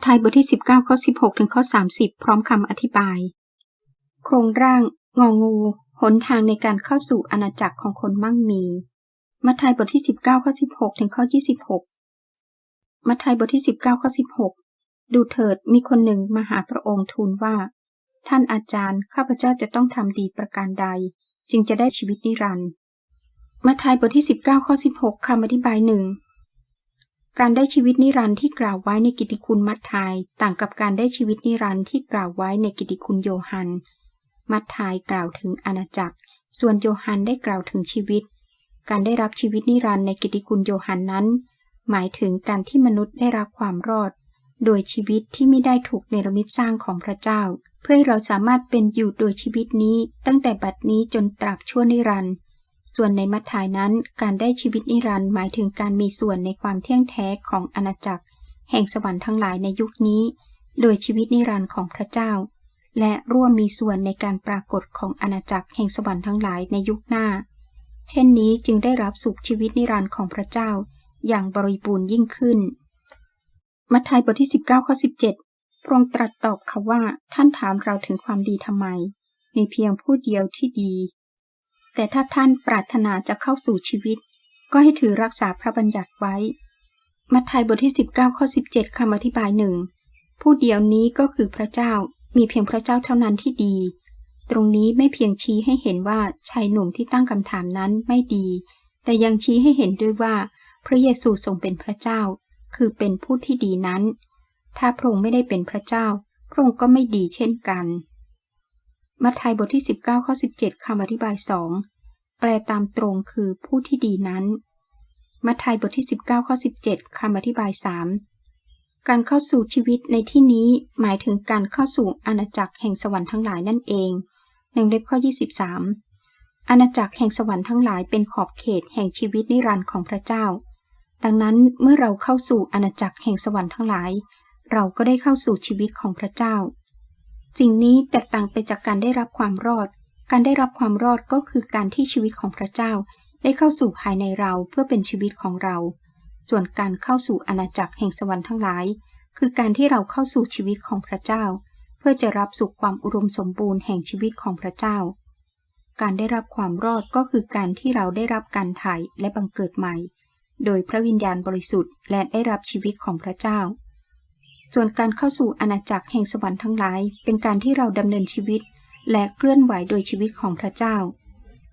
ทธิบทที่ 19 ข้อ 16 ถึงข้อ 30 พร้อมคำอธิบาย โครงร่าง งองูหนทางในการเข้าสู่อาณาจักรของคนมั่งมี มัทธิวบทที่ 19 ข้อ 16 ถึงข้อ 26 มัทธิวบทที่ 19 ข้อ 16 ดูเถิดมีคนหนึ่งมาหาพระองค์ทูลว่า ท่านอาจารย์ ข้าพเจ้าจะต้องทำดีประการใด จึงจะได้ชีวิตนิรันดร์ มัทธิวบทที่ 19 ข้อ 16คำอธิบายหนึ่ง การได้ชีวิตนิรันดร์ที่กล่าวไว้ในกิตติคุณมัทธายต่างกับการได้ชีวิตนิรันดร์ที่กล่าวไว้ในกิตติคุณโยฮัน มัทธายกล่าวถึงอาณาจักร ส่วนโยฮันได้กล่าวถึงชีวิต การได้รับชีวิตนิรันดร์ในกิตติคุณโยฮันนั้น หมายถึงการที่มนุษย์ได้รับความรอด โดยชีวิตที่ไม่ได้ถูกเนรมิตสร้างของพระเจ้า เพื่อให้เราสามารถเป็นอยู่โดยชีวิตนี้ ตั้งแต่บัดนี้จนตราบชั่วนิรันดร์ ส่วนในมัทธายนั้นการได้ชีวิตนิรันดร์หมายถึงการมีส่วนในความเที่ยงแท้ของอาณาจักร แห่งสวรรค์ทั้งหลายในยุคนี้ โดยชีวิตนิรันดร์ของพระเจ้า และร่วมมีส่วนในการปรากฏของอาณาจักรแห่งสวรรค์ทั้งหลายในยุคหน้า เช่นนี้จึงได้รับสุขชีวิตนิรันดร์ของพระเจ้า อย่างบริบูรณ์ยิ่งขึ้น มัทธิวบทที่ 19ข้อ17 พระองค์ตรัสตอบเขาว่าท่านถามเราถึงความดีทำไม มีเพียงผู้เดียวที่ดี แต่ถ้าท่านปรารถนาจะเข้าสู่ชีวิต ก็ให้ถือรักษาพระบัญญัติไว้ มัทธิวบทที่ 19 ข้อ 17คำอธิบายหนึ่งผู้เดียวนี้ก็คือพระเจ้ามีเพียงพระเจ้าเท่านั้นที่ดี ตรงนี้ไม่เพียงชี้ให้เห็นว่าชายหนุ่มที่ตั้งคำถามนั้นไม่ดี แต่ยังชี้ให้เห็นด้วยว่า พระเยซูทรงเป็นพระเจ้า คือเป็นผู้ที่ดีนั้น ถ้าพระองค์ไม่ได้เป็นพระเจ้า พระองค์ก็ไม่ดีเช่นกัน มัทธิวบทที่ 19 ข้อ 17 คำอธิบายสองแปลตามตรงคือผู้ที่ดีนั้น มัทธิวบทที่ 19 ข้อ 17 คำอธิบายสามการเข้าสู่ชีวิตในที่นี้หมายถึงการเข้าสู่อาณาจักรแห่งสวรรค์ทั้งหลายนั่นเองหนึ่งเล็บข้อ 23 อาณาจักรแห่งสวรรค์ทั้งหลายเป็นขอบเขตแห่งชีวิตนิรันดร์ของพระเจ้า ดังนั้นเมื่อเราเข้าสู่อาณาจักรแห่งสวรรค์ทั้งหลาย เราก็ได้เข้าสู่ชีวิตของพระเจ้า สิ่งนี้แตกต่างไปจากการได้รับความรอด การได้รับความรอดก็คือการที่ชีวิตของพระเจ้า ได้เข้าสู่ภายในเราเพื่อเป็นชีวิตของเรา ส่วนการเข้าสู่อาณาจักรแห่งสวรรค์ทั้งหลาย คือการที่เราเข้าสู่ชีวิตของพระเจ้า เพื่อจะรับสุขความอุดมสมบูรณ์แห่งชีวิตของพระเจ้า การได้รับความรอดก็คือการที่เราได้รับการไถ่และบังเกิดใหม่ โดยพระวิญญาณบริสุทธิ์และได้รับชีวิตของพระเจ้า ส่วนการเข้าสู่อาณาจักรแห่งสวรรค์ทั้งหลาย เป็นการที่เราดำเนินชีวิต และเคลื่อนไหวโดยชีวิตของพระเจ้า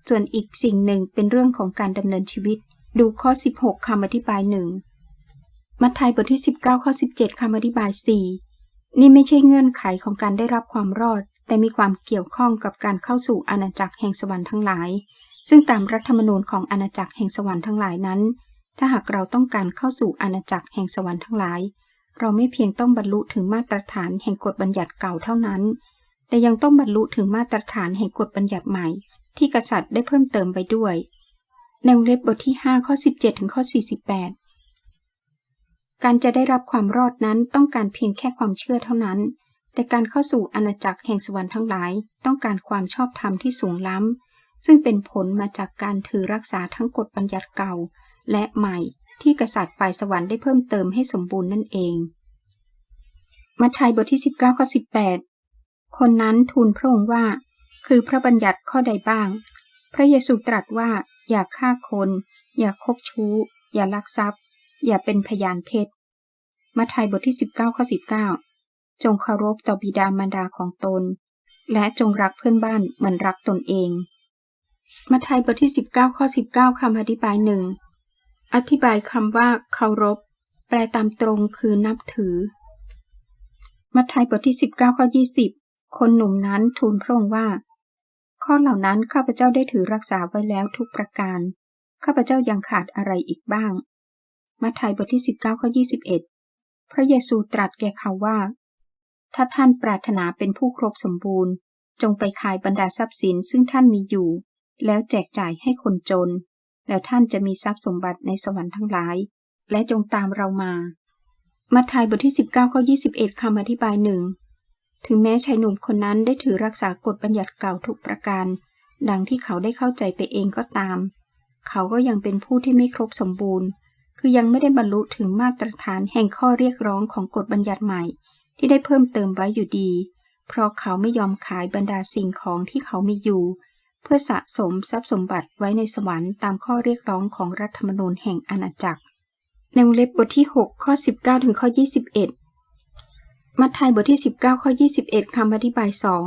ส่วนอีกสิ่งหนึ่งเป็นเรื่องของการดำเนินชีวิต ดูข้อ 16คำอธิบายหนึ่งมัทธิวบทที่ 19ข้อ17คำอธิบาย 4 นี่ไม่ใช่เงื่อนไขของการได้รับความรอด แต่มีความเกี่ยวข้องกับการเข้าสู่อาณาจักรแห่งสวรรค์ทั้งหลาย ซึ่งตามรัฐธรรมนูญของอาณาจักรแห่งสวรรค์ทั้งหลายนั้น ถ้าหากเราต้องการเข้าสู่อาณาจักรแห่งสวรรค์ทั้งหลาย เราไม่เพียงต้องบรรลุถึงมาตรฐานแห่งกฎบัญญัติเก่าเท่านั้น แต่ยังต้องบรรลุถึงมาตรฐานแห่งกฎบัญญัติใหม่ ที่กษัตริย์ได้เพิ่มเติมไปด้วย ในวงเล็บบทที่ 5 ข้อ 17 ถึงข้อ 48 การจะได้รับความรอดนั้นต้องการเพียงแค่ความเชื่อเท่านั้น แต่การเข้าสู่อาณาจักรแห่งสวรรค์ทั้งหลาย ต้องการความชอบธรรมที่สูงล้ำ ซึ่งเป็นผลมาจากการถือรักษาทั้งกฎบัญญัติเก่าและใหม่ ที่กษัตริย์ฝ่ายสวรรค์ได้เพิ่มเติมให้สมบูรณ์นั่นเอง มัทธิวบทที่ 19ข้อ18 คนนั้นทูลพระองค์ว่า คือพระบัญญัติข้อใดบ้าง พระเยซูตรัสว่าอย่าฆ่าคน อย่าคบชู้ อย่าลักทรัพย์ อย่าเป็นพยานเท็จ มัทธิวบทที่ 19ข้อ19 จงเคารพต่อบิดามารดาของตน และจงรักเพื่อนบ้านเหมือนรักตนเองมัทธิวบทที่ 19ข้อ19คำอธิบายหนึ่ง อธิบายคำว่าเคารพ แปลตามตรงคือนับถือ มัทธิวบทที่ 19 ข้อ 20 คนหนุ่มนั้นทูลพระองค์ว่า ข้อเหล่านั้นข้าพเจ้าได้ถือรักษาไว้แล้วทุกประการ ข้าพเจ้ายังขาดอะไรอีกบ้าง มัทธิวบทที่ 19 ข้อ 21 พระเยซูตรัสแก่เขาว่า ถ้าท่านปรารถนาเป็นผู้ครบสมบูรณ์ จงไปขายบรรดาทรัพย์สินซึ่งท่านมีอยู่ แล้วแจกจ่ายให้คนจน แล้วท่านจะมีทรัพย์สมบัติในสวรรค์ทั้งหลาย และจงตามเรามา มัทธิวบทที่ 19ข้อ21คำอธิบายหนึ่งถึงแม้ชายหนุ่มคนนั้นได้ถือรักษากฎบัญญัติเก่าทุกประการ ดังที่เขาได้เข้าใจไปเองก็ตาม เขาก็ยังเป็นผู้ที่ไม่ครบสมบูรณ์ คือยังไม่ได้บรรลุถึงมาตรฐานแห่งข้อเรียกร้องของกฎบัญญัติใหม่ ที่ได้เพิ่มเติมไว้อยู่ดี เพราะเขาไม่ยอมขายบรรดาสิ่งของที่เขามีอยู่ เพื่อสะสมทรัพย์สมบัติไว้ในสวรรค์ตามข้อเรียกร้องของรัฐธรรมนูญแห่งอาณาจักร ในวงเล็บบทที่ 6 ข้อ 19 ถึงข้อ 21 มัทธิวบทที่ 19 ข้อ 21 คำอธิบายสอง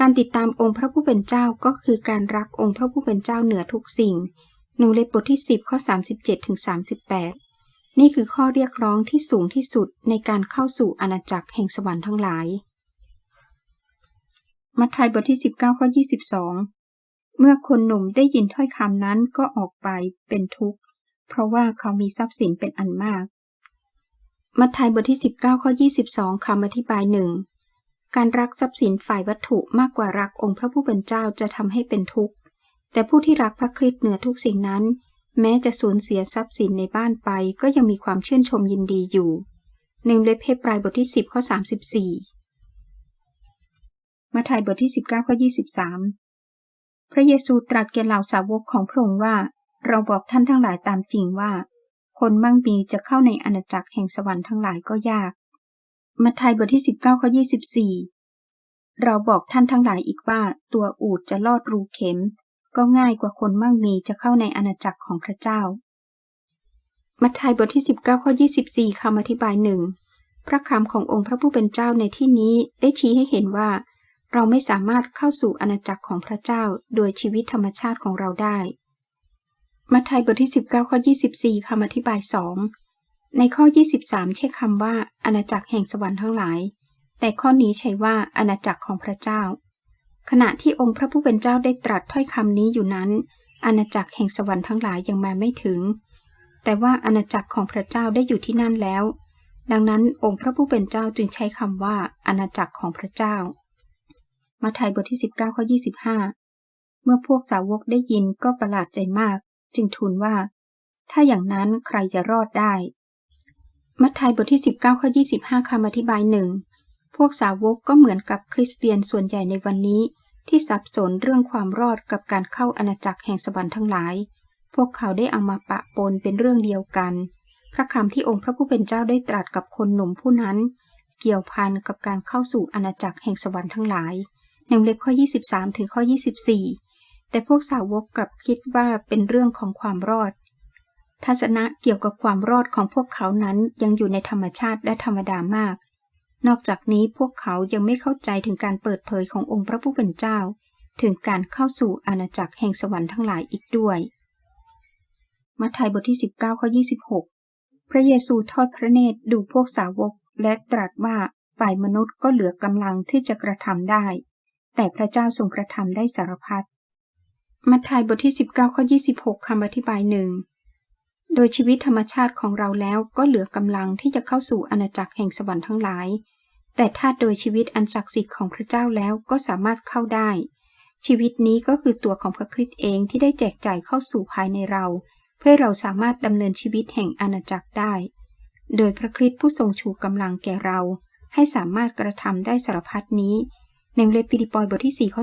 การติดตามองค์พระผู้เป็นเจ้าก็คือการรักองค์พระผู้เป็นเจ้าเหนือทุกสิ่งหนูเล็บบทที่ 10 ข้อ 37ถึง38 นี่คือข้อเรียกร้องที่สูงที่สุดในการเข้าสู่อาณาจักรแห่งสวรรค์ทั้งหลายมัทธิวบทที่ 19 ข้อ 22 เมื่อคนหนุ่มได้ยินถ้อยคำนั้นก็ออกไปเป็นทุกข์ เพราะว่าเขามีทรัพย์สินเป็นอันมาก มัทธิวบทที่ 19 ข้อ 22 คำอธิบายหนึ่งการรักทรัพย์สินฝ่ายวัตถุมากกว่ารักองค์พระผู้เป็นเจ้าจะทำให้เป็นทุกข์ แต่ผู้ที่รักพระคริสต์เหนือทุกสิ่งนั้น แม้จะสูญเสียทรัพย์สินในบ้านไปก็ยังมีความชื่นชมยินดีอยู่หนึ่งเลเฮบรายบทที่ 10 ข้อ 34 มัทธิวบทที่ 19 ข้อ 23 พระเยซูตรัสแก่เหล่าสาวกของพระองค์ว่า เราบอกท่านทั้งหลายตามจริงว่า คนมั่งมีจะเข้าในอาณาจักรแห่งสวรรค์ทั้งหลายก็ยาก มัทธิวบทที่ 19ข้อ24 เราบอกท่านทั้งหลายอีกว่า ตัวอูดจะลอดรูเข็ม ก็ง่ายกว่าคนมั่งมีจะเข้าในอาณาจักรของพระเจ้า มัทธิวบทที่ 19ข้อ24คำอธิบายหนึ่งพระคำขององค์พระผู้เป็นเจ้าในที่นี้ได้ชี้ให้เห็นว่า เราไม่สามารถเข้าสู่อาณาจักรของพระเจ้าโดยชีวิตธรรมชาติของเราได้ มัทธิวบทที่ 19 ข้อ 24คำอธิบายสองในข้อ 23 ใช้คำว่าอาณาจักรแห่งสวรรค์ทั้งหลาย แต่ข้อนี้ใช้ว่าอาณาจักรของพระเจ้า ขณะที่องค์พระผู้เป็นเจ้าได้ตรัสถ้อยคำนี้อยู่นั้น อาณาจักรแห่งสวรรค์ทั้งหลายยังมาไม่ถึง แต่ว่าอาณาจักรของพระเจ้าได้อยู่ที่นั่นแล้ว ดังนั้นองค์พระผู้เป็นเจ้าจึงใช้คำว่าอาณาจักรของพระเจ้า มาทยบทที่ 19 ข้อ 25 เมื่อพวกสาวกได้ยินก็ประหลาดใจมาก จึงทูลว่า ถ้าอย่างนั้นใครจะรอดได้ มัทธิวบทที่ 19 ข้อ 25คำอธิบายหนึ่งพวกสาวกก็เหมือนกับคริสเตียนส่วนใหญ่ในวันนี้ ที่สับสนเรื่องความรอดกับการเข้าอาณาจักรแห่งสวรรค์ทั้งหลาย พวกเขาได้เอามาปะปนเป็นเรื่องเดียวกัน พระคำที่องค์พระผู้เป็นเจ้าได้ตรัสกับคนหนุ่มผู้นั้น เกี่ยวพันกับการเข้าสู่อาณาจักรแห่งสวรรค์ทั้งหลาย ในเล็บข้อ 23 ถึงข้อ 24 แต่พวกสาวกกลับคิดว่าเป็นเรื่องของความรอด ทัศนะเกี่ยวกับความรอดของพวกเขานั้นยังอยู่ในธรรมชาติและธรรมดามาก นอกจากนี้พวกเขายังไม่เข้าใจถึงการเปิดเผยขององค์พระผู้เป็นเจ้า ถึงการเข้าสู่อาณาจักรแห่งสวรรค์ทั้งหลายอีกด้วย มัทธิวบทที่ 19 ข้อ 26 พระเยซูทอดพระเนตรดูพวกสาวกและตรัสว่าฝ่ายมนุษย์ก็เหลือกำลังที่จะกระทำได้ แต่พระเจ้าทรงกระทำได้สารพัด มัทธิวบทที่ 19 ข้อ 26 คำอธิบายหนึ่ง โดยชีวิตธรรมชาติของเราแล้วก็เหลือกำลังที่จะเข้าสู่อาณาจักรแห่งสวรรค์ทั้งหลาย แต่ถ้าโดยชีวิตอันศักดิ์สิทธิ์ของพระเจ้าแล้วก็สามารถเข้าได้ ชีวิตนี้ก็คือตัวของพระคริสต์เองที่ได้แจกจ่ายเข้าสู่ภายในเรา เพื่อเราสามารถดำเนินชีวิตแห่งอาณาจักรได้ โดยพระคริสต์ผู้ทรงชูกำลังแก่เรา ให้สามารถกระทำได้สารพัดนี้ ในเลฟิลิปอยบทที่ 4 ข้อ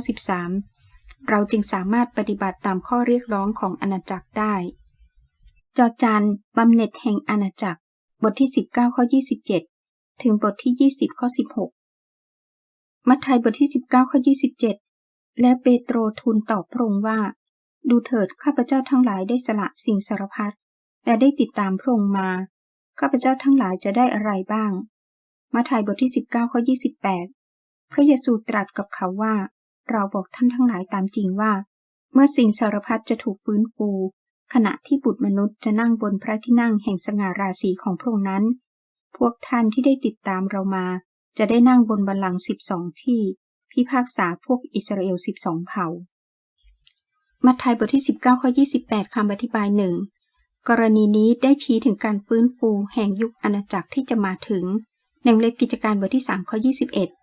13 เราจึงสามารถปฏิบัติตามข้อเรียกร้องของอาณาจักรได้ จอจันบำเหน็จแห่งอาณาจักร บทที่ 19 ข้อ 27 ถึงบทที่ 20 ข้อ 16 มัทธิวบทที่ 19 ข้อ 27 และเปโตรทูลตอบพระองค์ว่า ดูเถิดข้าพเจ้าทั้งหลายได้สละสิ่งสารพัดและได้ติดตามพระองค์มาข้าพเจ้าทั้งหลายจะได้อะไรบ้าง มัทธิวบทที่ 19 ข้อ 28 พระเยซูตรัสกับเขาว่า เราบอกท่านทั้งหลายตามจริงว่า เมื่อสิ่งสารพัดจะถูกฟื้นฟู ขณะที่บุตรมนุษย์จะนั่งบนพระที่นั่งแห่งสง่าราศีของพระองค์นั้น พวกท่านที่ได้ติดตามเรามา จะได้นั่งบนบัลลังก์สิบสองที่ พิพากษาพวกอิสราเอลสิบสองเผ่า มัทธิวบทที่ 19ข้อ28คำอธิบายหนึ่งกรณีนี้ได้ชี้ถึงการฟื้นฟูแห่งยุคอาณาจักรที่จะมาถึงในเล็บกิจการบทที่3ข้อ21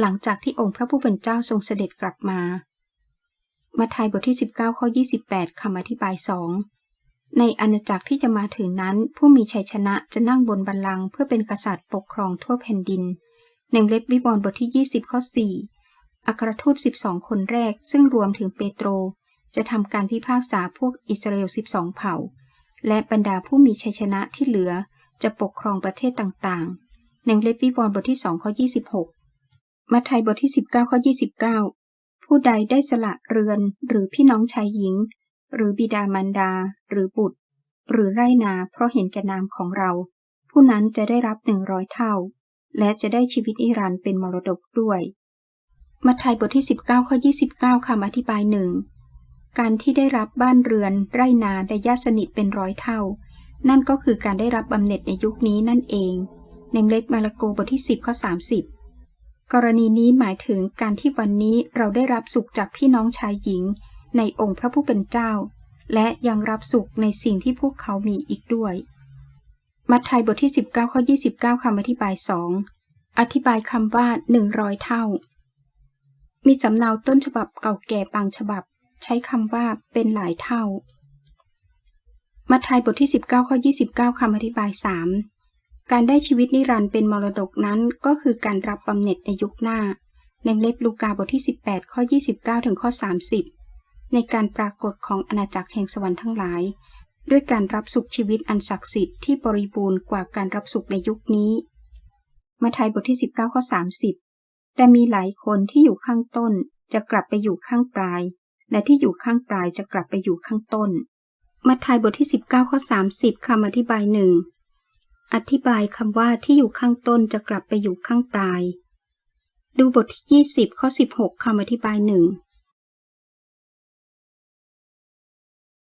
หลังจากที่องค์พระผู้เป็นเจ้าทรงเสด็จกลับมา มัทธิวบทที่ 19 ข้อ 28 คำอธิบายสองในอาณาจักรที่จะมาถึงนั้น ผู้มีชัยชนะจะนั่งบนบัลลังก์เพื่อเป็นกษัตริย์ปกครองทั่วแผ่นดินในเล็บวิวรณ์บทที่ 20 ข้อ 4 อัครทูต 12 คนแรก ซึ่งรวมถึงเปโตร จะทำการพิพากษาพวกอิสราเอล 12 เผ่า และบรรดาผู้มีชัยชนะที่เหลือจะปกครองประเทศต่างๆในเล็บวิวรณ์บทที่ 2 ข้อ 26 มัทธิวบทที่ 19 ข้อ 29 ผู้ใดได้สละเรือนหรือพี่น้องชายหญิง หรือบิดามารดา หรือบุตร หรือไรนาเพราะเห็นแก่นามของเรา ผู้นั้นจะได้รับหนึ่งร้อยเท่า และจะได้ชีวิตนิรันเป็นมรดกด้วยมัทธิวบทที่ 19 ข้อ 29คำอธิบายหนึ่งการที่ได้รับบ้านเรือน ไรนาและญาติสนิทเป็นร้อยเท่า นั่นก็คือการได้รับบำเหน็จในยุคนี้นั่นเองในเล็บมาระโกบทที่ 10 ข้อ 30 กรณีนี้หมายถึงการที่วันนี้เราได้รับสุขจากพี่น้องชายหญิง ในองค์พระผู้เป็นเจ้า และยังรับสุขในสิ่งที่พวกเขามีอีกด้วย มัทธิวบทที่ 19ข้อ29คำอธิบายสองอธิบายคำว่าหนึ่งร้อยเท่า มีสำเนาต้นฉบับเก่าแก่บางฉบับ ใช้คำว่าเป็นหลายเท่า มัทธิวบทที่ 19ข้อ29คำอธิบายสาม การได้ชีวิตนิรันดร์เป็นมรดกนั้นก็คือการรับบำเหน็จในยุคหน้า ในเล็บลูกาบทที่ 18 ข้อ 29 ถึงข้อ 30 ในการปรากฏของอาณาจักรแห่งสวรรค์ทั้งหลาย ด้วยการรับสุขชีวิตอันศักดิ์สิทธิ์ที่บริบูรณ์กว่าการรับสุขในยุคนี้มาทายบทที่ 19 ข้อ 30 แต่มีหลายคนที่อยู่ข้างต้นจะกลับไปอยู่ข้างปลาย และที่อยู่ข้างปลายจะกลับไปอยู่ข้างต้นมาทายบทที่ 19 ข้อ 30 คำอธิบายหนึ่ง อธิบายคำว่าที่อยู่ข้างต้นจะกลับไปอยู่ข้างปลาย ดูบทที่ 20 ข้อ 16คำอธิบายหนึ่ง